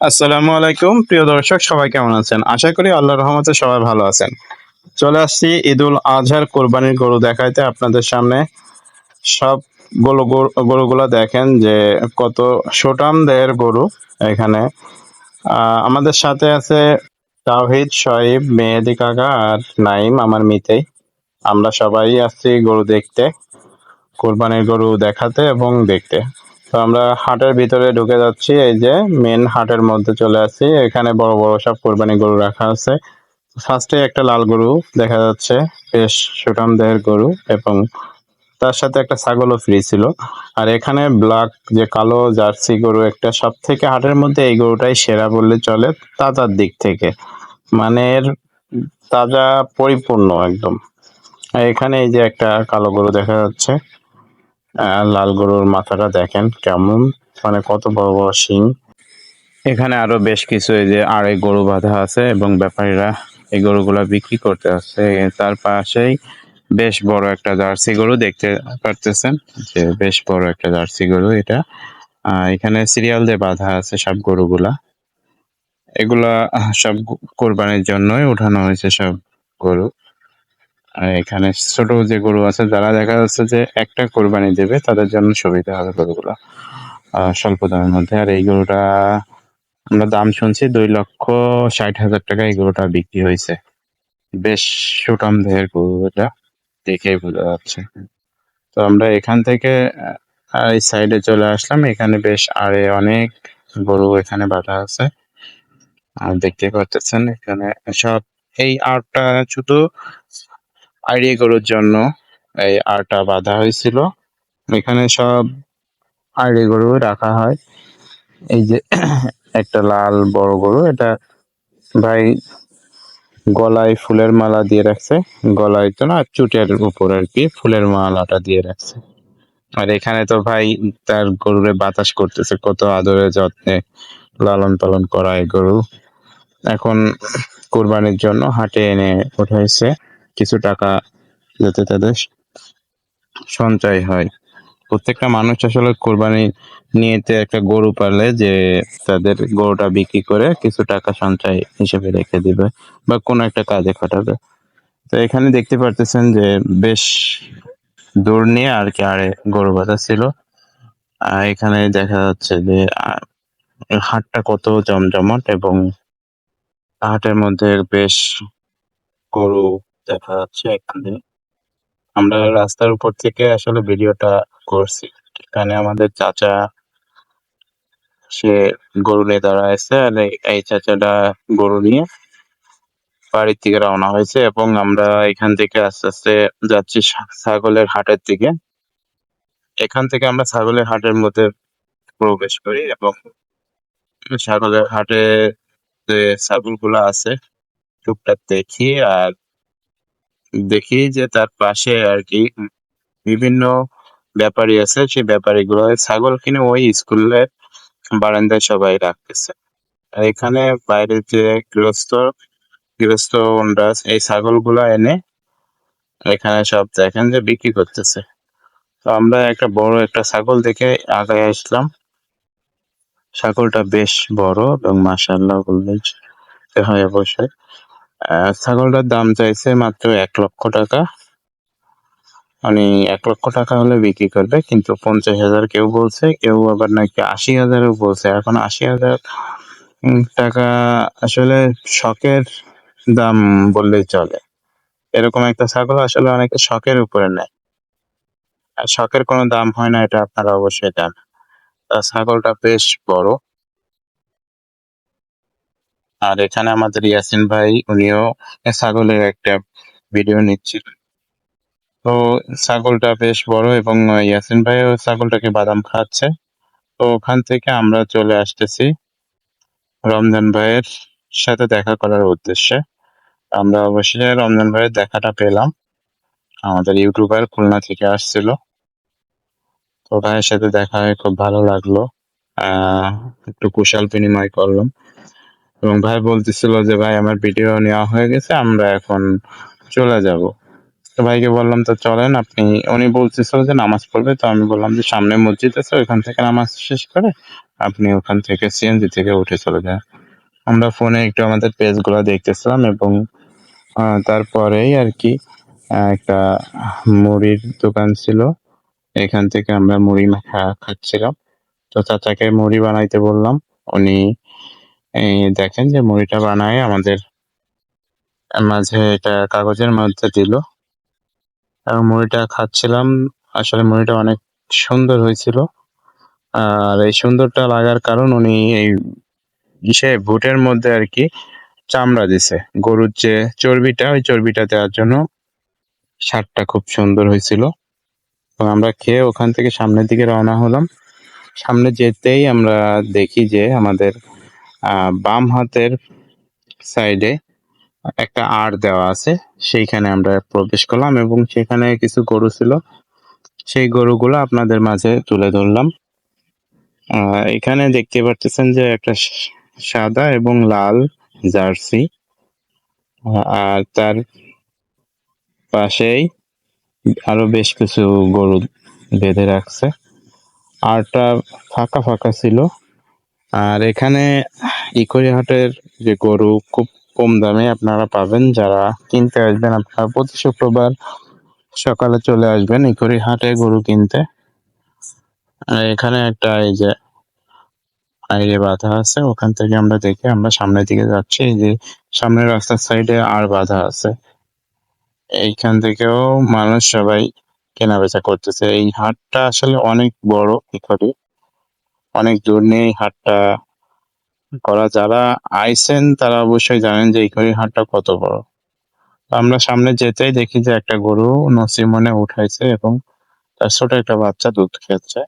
আসসালামু আলাইকুম, প্রিয় দর্শক, সবাই কেমন আছেন? আশা করি আল্লাহ রহমতে সবাই ভালো আছেন। চলে আসছি ঈদুল আজহার কোরবানির গরু দেখাইতে। আপনাদের সামনে সব গরু, গরুগুলো দেখেন যে কত সুটাম দেহের গরু এখানে। আমাদের সাথে আছে তাওহিদ শহীব মেহেদি কাকা আর নাইম আমার মিতেই আমরা সবাই আসছি গরু দেখতে, কোরবানির গরু দেখাতে এবং দেখতে। তো আমরা হাটের ভিতরে ঢুকে যাচ্ছি, এই যে মেন হাটের মধ্যে চলে আসছি। এখানে বড় বড় সব কোরবানি গরু রাখা আছে। ফার্স্টে একটা লাল গরু দেখা যাচ্ছে, বেশ সুঠাম দেহের গরু এবং তার সাথে একটা ছাগলও ফ্রি ছিল। আর এখানে ব্ল্যাক যে কালো জার্সি গরু একটা সব থেকে হাটের মধ্যে এই গরুটাই সেরা বললে চলে তাজার দিক থেকে। মানে এর তাজা পরিপূর্ণ একদম। এখানে এই যে একটা কালো গরু দেখা যাচ্ছে। লাল গরুর মাথাটা দেখেন কেমন। মানে কত বড় বড় শিং। এখানে আরও বেশ কিছু এই যে আড়াই গরু বাঁধা আছে এবং ব্যাপারীরা এই গরুগুলা বিক্রি করতে আসছে। তার পাশেই বেশ বড় একটা জার্সি গরু দেখতে পারতেছেন যে বেশ বড় একটা জার্সি গরু এটা। এখানে সিরিয়াল দিয়ে বাঁধা আছে সব গরুগুলা। এগুলা সব কোরবানির জন্যই উঠানো হয়েছে সব গরু। আর এখানে ছোট যে গরু আছে, যারা দেখা যাচ্ছে যে একটা কোরবানি দেবে, তাদের জন্য সুবিধা হবে গরুগুলো স্বল্প দামের মধ্যে। আর এই গরুটা আমরা দাম শুনছি দুই লক্ষ ষাট হাজার টাকা এই গরুটা বিক্রি হয়েছে। বেশ সুটাম দেহের গরু এটা দেখেই বোঝা যাচ্ছে। তো আমরা এখান থেকে এই সাইডে চলে আসলাম। এখানে বেশ আরে অনেক গরু এখানে বাঁধা আছে। আর দেখতে পাচ্ছেন এখানে সব, এই আটটা শুধু আইডি গরুর জন্য এই আটা বাঁধা হয়েছিল। এখানে সব আইডি গরু রাখা হয়। এই যে একটা লাল বড় গরু, এটা ভাই গলায় ফুলের মালা দিয়ে রাখছে। গলায় তো না, চুটের উপর আর কি, ফুলের মালাটা দিয়ে রাখছে। আর এখানে তো ভাই তার গরুরে বাতাস করতেছে, কত আদরে যত্নে লালন পালন করা এই গরু। এখন কোরবানির জন্য হাটে এনে উঠাইছে। কিছু টাকা যাতে তাদের সঞ্চয় হয়। প্রত্যেকটা মানুষ আসলে কোরবানি নিয়েতে একটা গরু পালে যে তাদের গরুটা বিক্রি করে কিছু টাকা সঞ্চয় হিসেবে রেখে দিবে বা কোনো একটা কাজে খাটাবে। তো এখানে দেখতে পারতেছেন যে বেশ দূর নিয়ে আর কি আরে গরু বাঁধা ছিল। আর এখানে দেখা যাচ্ছে যে হাটটা কত জমজমাট এবং হাটের মধ্যে বেশ গরু দেখা যাচ্ছে এখানে। আমরা রাস্তার উপর থেকে আসলে ভিডিওটা করছি। এখানে আমাদের চাচা, সে গরু নিয়ে দাঁড়ায় আছে আর এই- চাচাটা গরু নিয়ে বাড়ির থেকে রওনা হয়েছে এবং আমরা এখান থেকে আস্তে আস্তে যাচ্ছি ছাগলের হাটের দিকে। এখান থেকে আমরা ছাগলের হাটের মধ্যে প্রবেশ করি এবং ছাগলের হাটে যে ছাগলগুলো আছে, টুকটাক দেখি আর দেখি যে তার পাশে আর কি বিভিন্ন ব্যাপারী আছে, সেই ব্যাপারীগুলো ছাগল কিনে ওই স্কুলের বারান্দায় সবাই রাখতেছে। আর এখানে বাইরে যে গৃহস্থ গৃহস্থ ওনরা এই ছাগলগুলো এনে এখানে সব দেখেন যে বিক্রি করতেছে। তো আমরা একটা বড় একটা ছাগল দেখে আগায় আসলাম। ছাগলটা বেশ বড় এবং মাশাআল্লাহ বললে হয় অবশ্যই ছাগলটার দাম চাইছে মাত্র এক লক্ষ টাকা। মানে এক লক্ষ টাকা হলে বিক্রি করবে, কিন্তু পঞ্চাশ হাজার কেউ বলছে, কেউ আবার নাকি আশি হাজারও বলছে। এখন আশি হাজার টাকা আসলে শখের দাম বললেই চলে। এরকম একটা ছাগল আসলে অনেকে শখের উপরে নেয়। আর শখের কোনো দাম হয় না, এটা আপনারা অবশ্যই জানেন। ছাগলটা বেশ বড়। আর এখানে আমাদের ইয়াসিন ভাই, উনিও ছাগলের একটা ভিডিও নিচ্ছিল। তো ছাগলটা বেশ বড় এবং ইয়াসিন ভাই ভাইও ছাগলটাকে বাদাম খাচ্ছে তো ওখান থেকে আমরা চলে আসতেছি রমজান ভাইয়ের সাথে দেখা করার উদ্দেশ্যে। আমরা অবশ্যই রমজান ভাইয়ের দেখাটা পেলাম। আমাদের ইউটিউবার খুলনা থেকে আসছিল। তো ভাইয়ের সাথে দেখা হয়ে খুব ভালো লাগল। একটু কুশল বিনিময় করলাম। এবং ভাই বলতেছিল যে, ভাই, আমার ভিডিও নেওয়া হয়ে গেছে, আমরা এখন চলে যাব। তো ভাইকে বললাম, তো চলেন, আপনি উনি বলতেছিল যে, নামাজ পড়বে। তো আমি বললাম যে, সামনে মসজিদ আছে, ওইখান থেকে নামাজ শেষ করে আপনি ওখান থেকে সিএনজি থেকে উঠে চলে যান। আমরা ফোনে একটু আমাদের পেজগুলো দেখতেছিলাম এবং তারপরেই আর কি একটা মুড়ির দোকান ছিল। এখান থেকে আমরা মুড়ি মাখা খাচ্ছিলাম। তো চাচাকে মুড়ি বানাইতে বললাম। উনি এই দেখেন যে মুড়িটা বানায় আমাদের মাঝে এটা কাগজের মধ্যে দিল। এবং মুড়িটা খাচ্ছিলাম, আসলে মুড়িটা অনেক সুন্দর হয়েছিল। আর এই সুন্দরটা লাগার কারণ উনি এই ইসে ভুটের মধ্যে আর কি চামড়া দিছে। গরুর যে চর্বিটা, ওই চর্বিটা দেওয়ার জন্য স্বাদটা খুব সুন্দর হয়েছিল। তো আমরা খেয়ে ওখান থেকে সামনের দিকে রওনা হলাম। সামনে যেতেই আমরা দেখি যে আমাদের আহ, বাম হাতের সাইডে একটা আর দেওয়া আছে। সেইখানে আমরা প্রবেশ করলাম এবং সেখানে কিছু গরু ছিল। সেই গরুগুলো আপনাদের মাঝে তুলে ধরলাম। আহ, এখানে দেখতে পারতেছেন যে একটা সাদা এবং লাল জার্সি। আর তার পাশেই আরও বেশ কিছু গরু বেঁধে রাখছে। আরটা ফাঁকা ফাঁকা ছিল। আর এখানে ইকরিহাটের যে গরু খুব কম দামে আপনারা পাবেন। যারা কিনতে আসবেন আপনারা প্রতি শুক্রবার সকালে চলে আসবেন ইকরি হাটে গরু কিনতে। আর এখানে একটা এই যে আইরে বাঁধা আছে, ওখান থেকে আমরা দেখে আমরা সামনের দিকে যাচ্ছি। এই যে সামনের রাস্তার সাইডে আর বাঁধা আছে। এইখান থেকেও মানুষ সবাই কেনাবেচা করতেছে। এই হাটটা আসলে অনেক বড় ইকরি অনেক দূর নিয়ে এই হাটটা করা। যারা আইসেন তারা অবশ্যই জানেন যে এই হাটটা কত বড়। আমরা সামনে যেতেই দেখি যে একটা গরু নসিমনে উঠাইছে এবং তার ছোট একটা বাচ্চা দুধ খেচ্ছে